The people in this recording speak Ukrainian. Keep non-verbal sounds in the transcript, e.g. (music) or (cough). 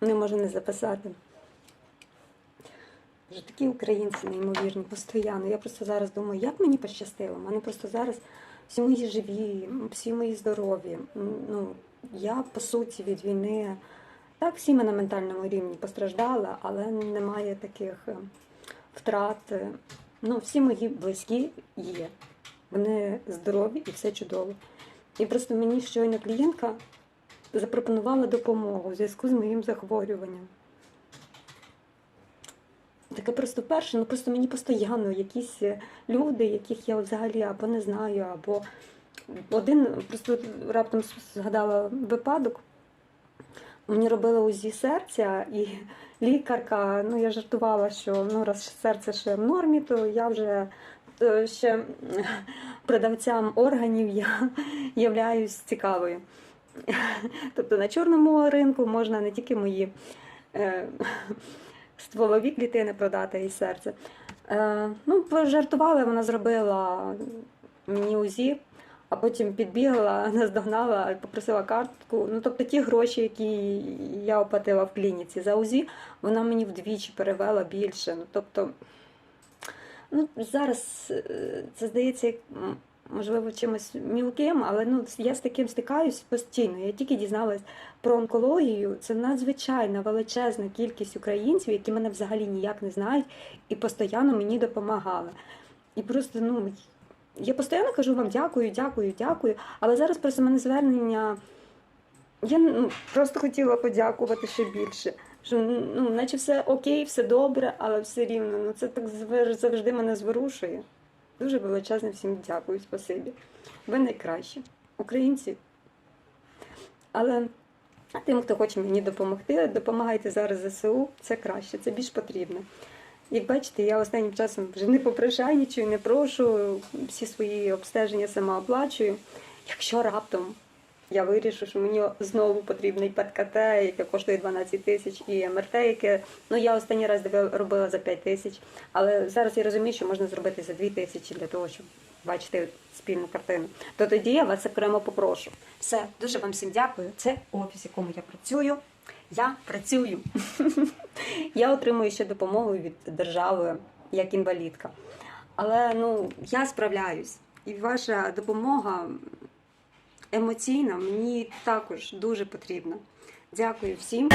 не можу не записати. Вже такі українці неймовірні, постійно. Я просто зараз думаю, як мені пощастило. У мене просто зараз всі мої живі, всі мої здорові. Ну, я по суті від війни. Так, всі ми на ментальному рівні постраждали, але немає таких е, втрат. Ну, всі мої близькі є. Вони здорові і все чудово. І просто мені щойно клієнтка запропонувала допомогу у зв'язку з моїм захворюванням. Таке просто перше, ну просто мені постійно якісь люди, яких я взагалі або не знаю, або один просто раптом згадала випадок. Мені робили УЗІ серця, і лікарка, ну я жартувала, що ну раз серце ще в нормі, то я вже е, ще продавцям органів я являюсь цікавою. (laughs) Тобто на чорному ринку можна не тільки мої е, (laughs) стволові клітини продати і серце. Е, ну, пожартували, вона зробила мені УЗІ, а потім підбігла, (laughs) наздогнала, попросила картку. Ну, тобто ті гроші, які я оплатила в клініці за УЗІ, вона мені вдвічі перевела більше. Ну, тобто, ну, зараз е, це здається, можливо, чимось мілким, але ну, я з таким стикаюсь постійно. Я тільки дізналась про онкологію. Це надзвичайна величезна кількість українців, які мене взагалі ніяк не знають і постійно мені допомагали. І просто, ну, я постійно кажу вам дякую, дякую, дякую. Але зараз просто мене звернення. Я ну, просто хотіла подякувати ще більше. Що ну, наче все окей, все добре, але все рівно. Ну це так завжди мене зворушує. Дуже величезне всім дякую, спасибі. Ви найкращі, українці. Але тим, хто хоче мені допомогти, допомагайте зараз ЗСУ, це краще, це більш потрібно. Як бачите, я останнім часом вже не попрошайнічую, не прошу, всі свої обстеження сама оплачую. Якщо раптом я вирішу, що мені знову потрібний ПЕТ-КТ, яке коштує 12 тисяч, і МРТ, яке ну я останній раз робила за 5 тисяч, але зараз я розумію, що можна зробити за 2 тисячі для того, щоб бачити спільну картину. То тоді я вас окремо попрошу. Все, дуже вам всім дякую. Це офіс, якому я працюю. Я працюю. я отримую ще допомогу від держави як інвалідка. Але ну я справляюсь, і ваша допомога емоційна мені також дуже потрібна. Дякую всім.